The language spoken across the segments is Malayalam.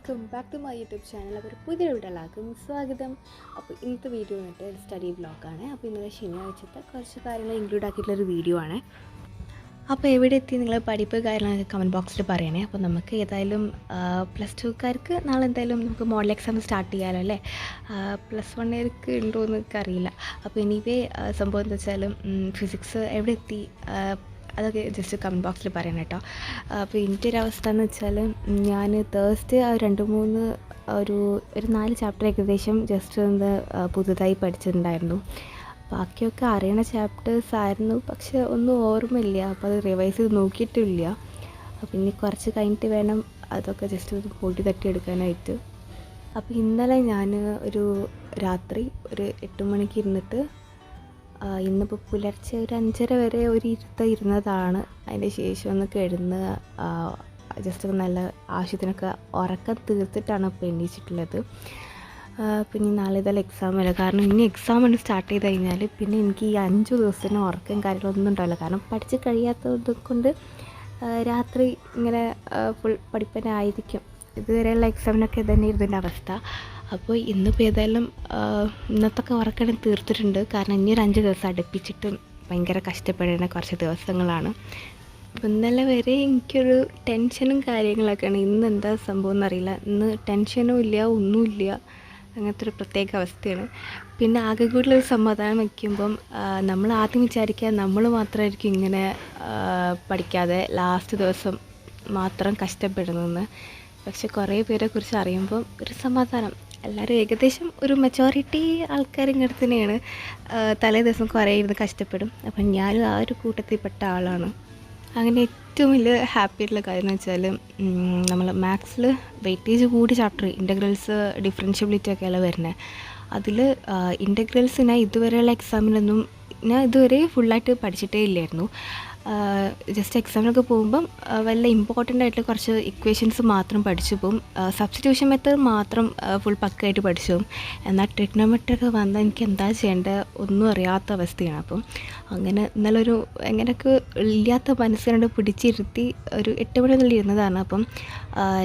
Welcome back to my YouTube channel. അപ്പോൾ ഒരു പുതിയ വീട്ടിലാക്കും സ്വാഗതം. അപ്പോൾ ഇന്നത്തെ വീഡിയോ വന്നിട്ട് സ്റ്റഡി ബ്ലോഗാണ് അപ്പോൾ ഇന്നലെ ശനിയാഴ്ചത്തെ കുറച്ച് കാര്യങ്ങൾ ഇൻക്ലൂഡ് ആക്കിയിട്ടുള്ളൊരു വീഡിയോ ആണ്. അപ്പോൾ എവിടെ എത്തി നിങ്ങൾ പഠിപ്പ് കാര്യങ്ങളൊക്കെ കമന്റ് ബോക്സിൽ പറയണേ. അപ്പോൾ നമുക്ക് ഏതായാലും പ്ലസ് ടുക്കാർക്ക് നാളെ എന്തായാലും നമുക്ക് മോഡൽ എക്സാം സ്റ്റാർട്ട് ചെയ്യാമല്ലോ അല്ലേ? പ്ലസ് വണ്ണേർക്ക് ഉണ്ടോ എന്നൊക്കെ അറിയില്ല. അപ്പോൾ എനിവേ സംഭവം എന്താ വെച്ചാലും ഫിസിക്സ് എവിടെ എത്തി? അതൊക്കെ ജസ്റ്റ് കമന്റ് ബോക്സിൽ പറയണം കേട്ടോ. അപ്പോൾ എന്റെ ഒരു അവസ്ഥ എന്ന് വെച്ചാൽ ഞാൻ തേഴ്സ്ഡേ രണ്ട് മൂന്ന് ഒരു ഒരു നാല് ചാപ്റ്റർ ഏകദേശം ജസ്റ്റ് ഒന്ന് പുതുതായി പഠിച്ചിട്ടുണ്ടായിരുന്നു. ബാക്കിയൊക്കെ അറിയണ ചാപ്റ്റേഴ്സ് ആയിരുന്നു. പക്ഷെ ഒന്നും ഓർമ്മയില്ല. അപ്പോൾ അത് റിവൈസ് ചെയ്ത് നോക്കിയിട്ടില്ല. അപ്പോൾ ഇനി കുറച്ച് കഴിഞ്ഞിട്ട് വേണം അതൊക്കെ ജസ്റ്റ് ഒന്ന് പൊടി തട്ടിയെടുക്കാനായിട്ട് അപ്പോൾ ഇന്നലെ ഞാൻ ഒരു രാത്രി ഒരു എട്ട് മണിക്ക് ഇരുന്നിട്ട് ഇന്നിപ്പോൾ പുലർച്ചെ ഒരു അഞ്ചര വരെ ഒരു ഇരുത്ത ഇരുന്നതാണ്. അതിന് ശേഷം ഒന്ന് കിടന്ന് ജസ്റ്റ് നല്ല ആവശ്യത്തിനൊക്കെ ഉറക്കം തീർത്തിട്ടാണ് ഇപ്പോൾ എണീച്ചിട്ടുള്ളത്. പിന്നെ നാളെ എക്സാം അല്ല കാരണം ഇനി എക്സാം ഒന്ന് സ്റ്റാർട്ട് ചെയ്ത് കഴിഞ്ഞാൽ പിന്നെ എനിക്ക് ഈ അഞ്ച് ദിവസത്തിന് ഉറക്കം കാര്യങ്ങളൊന്നും ഉണ്ടാവില്ല. കാരണം പഠിച്ച് കഴിയാത്തത് കൊണ്ട് രാത്രി ഇങ്ങനെ ഫുൾ പഠിപ്പനായിരിക്കും ഇതുവരെയുള്ള എക്സാമിനൊക്കെ തന്നെ ഇരുന്നതിന്റെ അവസ്ഥ. അപ്പോൾ ഇന്നിപ്പോൾ ഏതായാലും ഇന്നത്തൊക്കെ ഉറക്കം തീർത്തിട്ടുണ്ട്. കാരണം ഇനി ഒരു അഞ്ച് ദിവസം അടുപ്പിച്ചിട്ട് ഭയങ്കര കഷ്ടപ്പെടേണ്ട കുറച്ച് ദിവസങ്ങളാണ്. അപ്പോൾ ഇന്നലെ വരെ എനിക്കൊരു ടെൻഷനും കാര്യങ്ങളൊക്കെയാണ്. ഇന്ന് എന്താ സംഭവം എന്നറിയില്ല. ഇന്ന് ടെൻഷനും ഇല്ല ഒന്നുമില്ല. അങ്ങനത്തെ ഒരു പ്രത്യേക അവസ്ഥയാണ്. പിന്നെ ആകെ കൂടുതലൊരു സമാധാനം വയ്ക്കുമ്പം നമ്മൾ ആദ്യം വിചാരിക്കുക നമ്മൾ മാത്രമായിരിക്കും ഇങ്ങനെ പഠിക്കാതെ ലാസ്റ്റ് ദിവസം മാത്രം കഷ്ടപ്പെടുന്നതെന്ന് പക്ഷെ കുറേ പേരെക്കുറിച്ച് അറിയുമ്പം ഒരു സമാധാനം. എല്ലാവരും ഏകദേശം ഒരു മെച്ചോറിറ്റി ആൾക്കാർ ഇങ്ങോട്ട് തന്നെയാണ്. തലേ ദിവസം കുറേ ഇരുന്ന് കഷ്ടപ്പെടും. അപ്പം ഞാനും ആ ഒരു കൂട്ടത്തിൽപ്പെട്ട ആളാണ്. അങ്ങനെ ഏറ്റവും വലിയ ഹാപ്പി ആയിട്ടുള്ള കാര്യം എന്ന് വെച്ചാൽ നമ്മൾ മാത്സിൽ വെയിറ്റേജ് കൂടി ചാപ്റ്റർ ഇന്റഗ്രൽസ് ഡിഫറൻഷ്യബിലിറ്റി ഒക്കെയല്ല വരുന്നത് അതിൽ ഇന്റഗ്രൽസ് ഞാൻ ഇതുവരെയുള്ള എക്സാമിനൊന്നും ഞാൻ ഇതുവരെ ഫുള്ളായിട്ട് പഠിച്ചിട്ടേ ഇല്ലായിരുന്നു. ജസ്റ്റ് എക്സാമിനൊക്കെ പോകുമ്പം വല്ല ഇമ്പോർട്ടന്റ് ആയിട്ടുള്ള കുറച്ച് ഇക്വേഷൻസ് മാത്രം പഠിച്ചു പോകും. സബ്സ്റ്റിറ്റ്യൂഷൻ മെത്തേഡ് മാത്രം ഫുൾ പക്കായിട്ട് പഠിച്ചു പോകും. എന്നാൽ ട്രിഗ്നോമെട്രി ഒക്കെ വന്നാൽ എനിക്ക് എന്താ ചെയ്യേണ്ടത്? ഒന്നും അറിയാത്ത അവസ്ഥയാണ്. അപ്പം അങ്ങനെ ഇന്നലെ ഒരു എങ്ങനെയൊക്കെ ഇല്ലാത്ത മനസ്സിനോട് പിടിച്ചിരുത്തി ഒരു എട്ട് മണി മുതൽ ഇരുന്നതാണ്. അപ്പം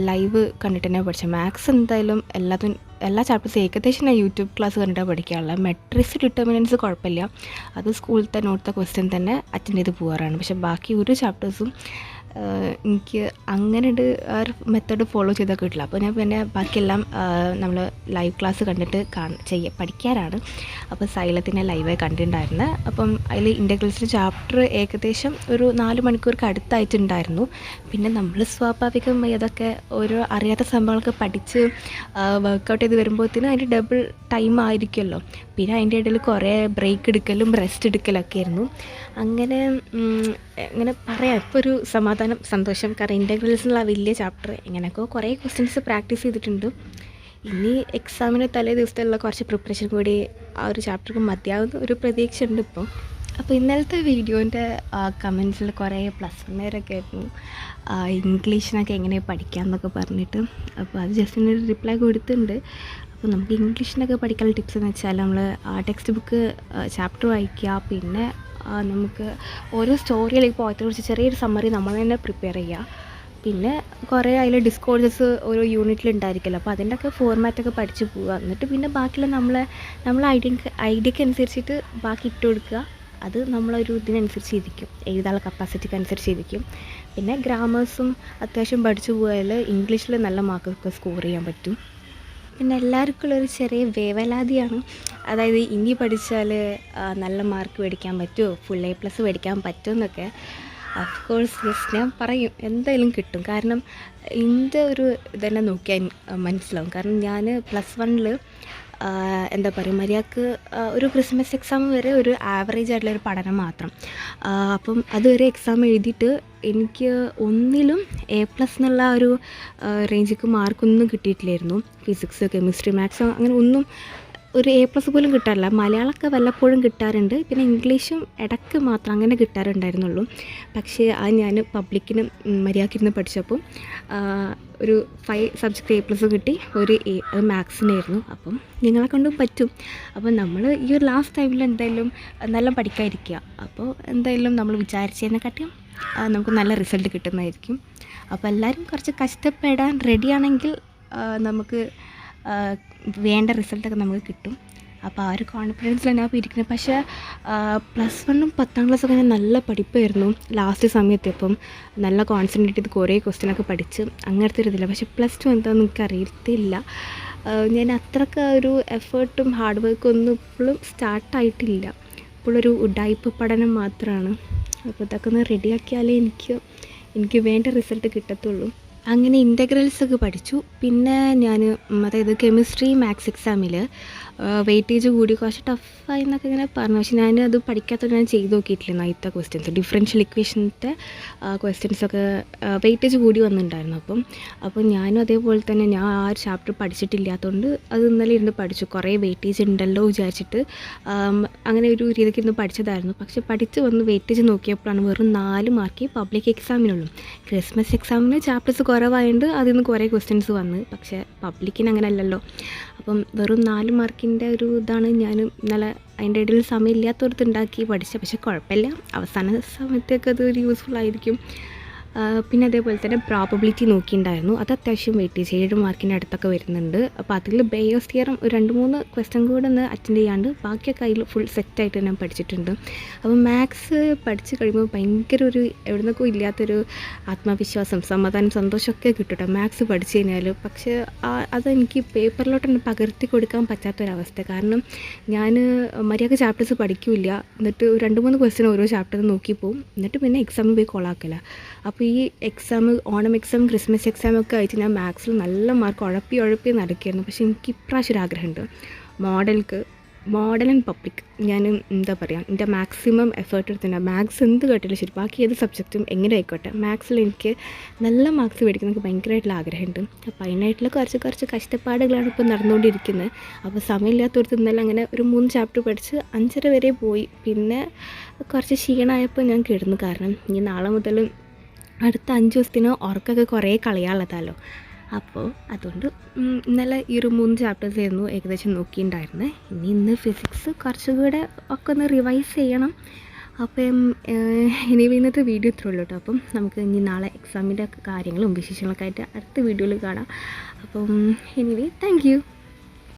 ലൈവ് കണ്ടിട്ട് തന്നെ പഠിച്ചത്. മാത്സ് എന്തായാലും എല്ലാത്തും എല്ലാ ചാപ്റ്റേഴ്സും ഏകദേശം ഞാൻ യൂട്യൂബ് ക്ലാസ് കണ്ടിട്ടാണ് പഠിക്കാറുള്ളത് മെട്രിക്സ് ഡിറ്റർമിനൻസ് കുഴപ്പമില്ല. അത് സ്കൂളിലത്തെ നോട്ടത്തെ ക്വസ്റ്റ്യൻ തന്നെ അറ്റൻഡ് ചെയ്ത് പോകാറാണ് പക്ഷേ ബാക്കി ഒരു ചാപ്റ്റേഴ്സും എനിക്ക് അങ്ങനെ ഒരു ആ ഒരു മെത്തേഡ് ഫോളോ ചെയ്തൊക്കെ കിട്ടില്ല. അപ്പോൾ ഞാൻ പിന്നെ ബാക്കിയെല്ലാം നമ്മൾ ലൈവ് ക്ലാസ് കണ്ടിട്ട് കാണ ചെയ്യ പഠിക്കാനാണ്. അപ്പോൾ സൈലത്തിനെ ലൈവായി കണ്ടിട്ടുണ്ടായിരുന്നത് അപ്പം അതിൽ ഇന്റഗ്രൽസിന്റെ ചാപ്റ്റർ ഏകദേശം ഒരു നാല് മണിക്കൂർക്ക് അടുത്തായിട്ടുണ്ടായിരുന്നു. പിന്നെ നമ്മൾ സ്വാഭാവികമായി അതൊക്കെ ഓരോ അറിയാത്ത സംഭവങ്ങളൊക്കെ പഠിച്ച് വർക്കൗട്ട് ചെയ്ത് വരുമ്പോഴത്തേനും അതിന്റെ ഡബിൾ ടൈം ആയിരിക്കുമല്ലോ. പിന്നെ അതിന്റെ ഇടയിൽ കുറേ ബ്രേക്ക് എടുക്കലും റെസ്റ്റ് എടുക്കലൊക്കെ ആയിരുന്നു. അങ്ങനെ ഉം, അങ്ങനെ പറയാം. ഇപ്പോൾ ഒരു സമാധാനം സന്തോഷം. കാരണം എന്നുള്ള വലിയ ചാപ്റ്റർ എങ്ങനെയൊക്കെ കുറേ ക്വസ്റ്റ്യൻസ് പ്രാക്ടീസ് ചെയ്തിട്ടുണ്ട്. ഇനി എക്സാമിന് തലേ ദിവസത്തുള്ള കുറച്ച് പ്രിപ്പറേഷൻ കൂടി ആ ഒരു ചാപ്റ്റർക്ക് മതിയാവുന്ന ഒരു പ്രതീക്ഷ ഉണ്ട് ഇപ്പോൾ അപ്പോൾ ഇന്നലത്തെ വീഡിയോന്റെ കമൻസിൽ കുറേ പ്ലസ് വണ്ണേരൊക്കെ ആയിരുന്നു. ഇംഗ്ലീഷിനൊക്കെ എങ്ങനെ പഠിക്കാമെന്നൊക്കെ പറഞ്ഞിട്ട്. അപ്പോൾ അത് ജസ്റ്റിന് ഒരു റിപ്ലൈ കൊടുത്തിട്ടുണ്ട്. അപ്പോൾ നമുക്ക് ഇംഗ്ലീഷിനൊക്കെ പഠിക്കാനുള്ള ടിപ്സ് എന്ന് വെച്ചാൽ നമ്മൾ ടെക്സ്റ്റ് ബുക്ക് ചാപ്റ്റർ വായിക്കുക. പിന്നെ നമുക്ക് ഓരോ സ്റ്റോറിയിലേക്ക് പോയതിനെക്കുറിച്ച് ചെറിയൊരു സമ്മറി നമ്മൾ തന്നെ പ്രിപ്പയർ ചെയ്യുക. പിന്നെ കുറേ അതിൽ ഡിസ്കോഴ്സസ് ഓരോ യൂണിറ്റിൽ ഉണ്ടായിരിക്കുമല്ലോ അപ്പോൾ അതിന്റെയൊക്കെ ഫോർമാറ്റൊക്കെ പഠിച്ച് പോവുക. എന്നിട്ട് പിന്നെ ബാക്കിയുള്ള നമ്മളെ നമ്മളെ ഐഡിയ ഐഡിയക്ക് അനുസരിച്ചിട്ട് ബാക്കി ഇട്ട് കൊടുക്കുക. അത് നമ്മളൊരു ഇതിനനുസരിച്ച് ഇരിക്കും എഴുതാനുള്ള കപ്പാസിറ്റിക്ക് അനുസരിച്ച് ഇരിക്കും പിന്നെ ഗ്രാമേഴ്സും അത്യാവശ്യം പഠിച്ചു പോയാൽ ഇംഗ്ലീഷിൽ നല്ല മാർക്കൊക്കെ സ്കോർ ചെയ്യാൻ പറ്റും. പിന്നെ എല്ലാവർക്കും ഉള്ളൊരു ചെറിയ വേവലാതിയാണ്. അതായത് ഇനി പഠിച്ചാൽ നല്ല മാർക്ക് മേടിക്കാൻ പറ്റുമോ? ഫുൾ എ പ്ലസ് മേടിക്കാൻ പറ്റുമെന്നൊക്കെ. ഓഫ് കോഴ്സ് യെസ് ഞാൻ പറയും. എന്തായാലും കിട്ടും. കാരണം എന്റെ ഒരു ഇതന്നെ നോക്കിയാൽ മനസ്സിലാവും. കാരണം ഞാൻ പ്ലസ് വണ്ണിൽ എന്താ പറയുക മര്യാദയ്ക്ക് ഒരു ക്രിസ്മസ് എക്സാം വരെ ഒരു ആവറേജ് ആയിട്ടുള്ള ഒരു പഠനം മാത്രം. അപ്പം അതുവരെ എക്സാം എഴുതിയിട്ട് എനിക്ക് ഒന്നിലും എ പ്ലസ് എന്നുള്ള ഒരു റേഞ്ചിക്ക് മാർക്കൊന്നും കിട്ടിയിട്ടില്ലായിരുന്നു. ഫിസിക്സ് കെമിസ്ട്രി മാത്സ് അങ്ങനെ ഒന്നും ഒരു എ പ്ലസ് പോലും കിട്ടാറില്ല. മലയാളമൊക്കെ വല്ലപ്പോഴും കിട്ടാറുണ്ട്. പിന്നെ ഇംഗ്ലീഷും ഇടയ്ക്ക് മാത്രം അങ്ങനെ കിട്ടാറുണ്ടായിരുന്നുള്ളൂ. പക്ഷേ അത് ഞാൻ പബ്ലിക്കിന് മര്യാദക്കിരുന്ന് പഠിച്ചപ്പോൾ ഒരു ഫൈവ് സബ്ജക്റ്റ് എ പ്ലസ് കിട്ടി. ഒരു എ അത് മാത്സിനായിരുന്നു അപ്പം നിങ്ങളെ കൊണ്ടും പറ്റും. അപ്പം നമ്മൾ ഈ ഒരു ലാസ്റ്റ് ടൈമിൽ എന്തായാലും നല്ല പഠിക്കാതിരിക്കുക. അപ്പോൾ എന്തായാലും നമ്മൾ വിചാരിച്ചതിനെക്കാട്ടിയും നമുക്ക് നല്ല റിസൾട്ട് കിട്ടുന്നതായിരിക്കും. അപ്പോൾ എല്ലാവരും കുറച്ച് കഷ്ടപ്പെടാൻ റെഡിയാണെങ്കിൽ നമുക്ക് വേണ്ട റിസൾട്ടൊക്കെ നമുക്ക് കിട്ടും. അപ്പോൾ ആ ഒരു കോൺഫിഡൻസിലാണ് ഞാൻ അപ്പോൾ ഇരിക്കുന്നത് പക്ഷേ പ്ലസ് വണ്ണും പത്താം ക്ലാസ്സൊക്കെ ഞാൻ നല്ല പഠിപ്പായിരുന്നു ലാസ്റ്റ് സമയത്തെപ്പം നല്ല കോൺസെൻട്രേറ്റ് ചെയ്ത് കുറേ ക്വസ്റ്റ്യനൊക്കെ പഠിച്ച് അങ്ങനത്തെ ഒരു ഇതില്ല പക്ഷേ പ്ലസ് ടു എന്താണെന്ന് എനിക്ക് അറിയത്തില്ല ഞാൻ അത്രയ്ക്ക് ഒരു എഫേർട്ടും ഹാർഡ് വർക്കും ഒന്നും ഇപ്പോഴും സ്റ്റാർട്ടായിട്ടില്ല ഇപ്പോഴൊരു ഉഡായ്പ പഠനം മാത്രമാണ് അപ്പോൾ ഇതൊക്കെ ഒന്ന് റെഡിയാക്കിയാലേ എനിക്ക് എനിക്ക് വേണ്ട റിസൾട്ട് കിട്ടത്തുള്ളൂ. അങ്ങനെ ഇന്റഗ്രൽസ് ഒക്കെ പഠിച്ചു. പിന്നെ ഞാൻ അതായത് കെമിസ്ട്രി മാത്സ് എക്സാമിൽ വെയിറ്റേജ് കൂടി കുറച്ച് ടഫായി എന്നൊക്കെ ഇങ്ങനെ പറഞ്ഞു. പക്ഷേ ഞാൻ അത് പഠിക്കാത്തത് ഞാൻ ചെയ്ത് നോക്കിയിട്ടില്ല നൈത്ത ക്വസ്റ്റ്യൻസ് ഡിഫറൻഷ്യൽ ഇക്വേഷന്റെ ക്വസ്റ്റ്യൻസൊക്കെ വെയിറ്റേജ് കൂടി വന്നിട്ടുണ്ടായിരുന്നു അപ്പം. അപ്പോൾ ഞാനും അതേപോലെ തന്നെ ഞാൻ ആ ഒരു ചാപ്റ്റർ പഠിച്ചിട്ടില്ലാത്തതുകൊണ്ട് അത് ഇന്നലെ ഇരുന്ന് പഠിച്ചു. കുറേ വെയിറ്റേജ് ഉണ്ടല്ലോ വിചാരിച്ചിട്ട് അങ്ങനെ ഒരു രീതിക്ക് ഇരുന്ന് പഠിച്ചതായിരുന്നു. പക്ഷെ പഠിച്ച് വന്ന് വെയിറ്റേജ് നോക്കിയപ്പോഴാണ് വെറും നാല് മാർക്ക് പബ്ലിക് എക്സാമിനുള്ളൂ ക്രിസ്മസ് എക്സാമിന് ചാപ്റ്റേഴ്സ് കുറവായതുകൊണ്ട് അതിൽ നിന്ന് കുറേ ക്വസ്റ്റ്യൻസ് വന്ന്. പക്ഷേ പബ്ലിക്കിന് അങ്ങനെ അല്ലല്ലോ അപ്പം വെറും നാല് മാർക്കിന്റെ ഒരു ഇതാണ് ഞാൻ നല്ല അതിന്റെ ഇടയിൽ സമയമില്ലാത്തടത്ത് ഉണ്ടാക്കി പഠിച്ചത് പക്ഷേ കുഴപ്പമില്ല. അവസാന സമയത്തേക്ക് അത് യൂസ്ഫുൾ ആയിരിക്കും. പിന്നെ അതേപോലെ തന്നെ പ്രോബബിലിറ്റി നോക്കിയിട്ടുണ്ടായിരുന്നു അത് അത്യാവശ്യം വെയിറ്റേജ് ഏഴ് മാർക്കിന്റെ അടുത്തൊക്കെ വരുന്നുണ്ട്. അപ്പോൾ അതിൽ ബേയോസ് തിയറം ഒരു രണ്ട് മൂന്ന് ക്വസ്റ്റ്യൻ കൂടെ ഒന്ന് അറ്റൻഡ് ചെയ്യാണ്ട് ബാക്കിയൊക്കെ അതിൽ ഫുൾ സെറ്റായിട്ട് ഞാൻ പഠിച്ചിട്ടുണ്ട്. അപ്പോൾ മാത്സ് പഠിച്ച് കഴിയുമ്പോൾ ഭയങ്കര ഒരു എവിടുന്നൊക്കെ ഇല്ലാത്തൊരു ആത്മവിശ്വാസം സമാധാനം സന്തോഷമൊക്കെ കിട്ടും കേട്ടോ മാത്സ് പഠിച്ചു കഴിഞ്ഞാൽ പക്ഷേ അതെനിക്ക് പേപ്പറിലോട്ട് തന്നെ പകർത്തി കൊടുക്കാൻ പറ്റാത്തൊരവസ്ഥ. കാരണം ഞാൻ മര്യാദ ചാപ്റ്റേഴ്സ് പഠിക്കില്ല. എന്നിട്ട് രണ്ട് മൂന്ന് ക്വസ്റ്റ്യൻ ഓരോ ചാപ്റ്റർ നോക്കി പോകും എന്നിട്ട് പിന്നെ എക്സാമിൽ പോയി കൊളാക്കില്ല അപ്പോൾ ഈ exam Onam exam Christmas exam ഒക്കെ ആയിട്ട് ഞാൻ മാത്സിൽ നല്ല മാർക്ക് ഉഴപ്പി ഉഴപ്പി നടക്കുകയായിരുന്നു പക്ഷേ എനിക്ക് ഇപ്രാവശ്യം ഒരു ആഗ്രഹമുണ്ട് മോഡൽക്ക് മോഡൽ ആൻഡ് പബ്ലിക് ഞാൻ എന്താ പറയുക എന്റെ മാക്സിമം എഫേർട്ട് എടുത്തിട്ടുണ്ട് മാത്സ് എന്ത് കേട്ടില്ല ശരി ബാക്കി ഏത് സബ്ജക്റ്റും എങ്ങനെ ആയിക്കോട്ടെ മാത്സിൽ എനിക്ക് നല്ല മാർക്സ് മേടിക്കുന്ന ഭയങ്കരമായിട്ടുള്ള ആഗ്രഹമുണ്ട്. അപ്പോൾ അതിനായിട്ടുള്ള കുറച്ച് കുറച്ച് കഷ്ടപ്പാടുകളാണ് ഇപ്പോൾ നടന്നുകൊണ്ടിരിക്കുന്നത്. അപ്പോൾ സമയമില്ലാത്തടത്ത് ഇന്നലെ അങ്ങനെ ഒരു മൂന്ന് ചാപ്റ്റർ പഠിച്ച് അഞ്ചര വരെ പോയി. പിന്നെ കുറച്ച് ക്ഷീണമായപ്പോൾ ഞാൻ കിടന്നു. കാരണം ഇനി നാളെ മുതൽ അടുത്ത അഞ്ച് ദിവസത്തിന് ഉറക്കമൊക്കെ കുറേ കളയാനുള്ളതാലോ അപ്പോൾ അതുകൊണ്ട് ഇന്നലെ ഈ ഒരു മൂന്ന് ചാപ്റ്റേഴ്സ് ആയിരുന്നു ഏകദേശം നോക്കിയിട്ടുണ്ടായിരുന്നത് ഇനി ഇന്ന് ഫിസിക്സ് കുറച്ചുകൂടെ ഒക്കെ ഒന്ന് റിവൈസ് ചെയ്യണം. അപ്പം ഇനി ഇന്നത്തെ വീഡിയോ ഇത്രേ കേട്ടോ. അപ്പം നമുക്ക് ഇനി നാളെ എക്സാമിന്റെ കാര്യങ്ങളും വിശേഷങ്ങളൊക്കെ ആയിട്ട് അടുത്ത വീഡിയോയിൽ കാണാം. അപ്പം എനിവേ താങ്ക്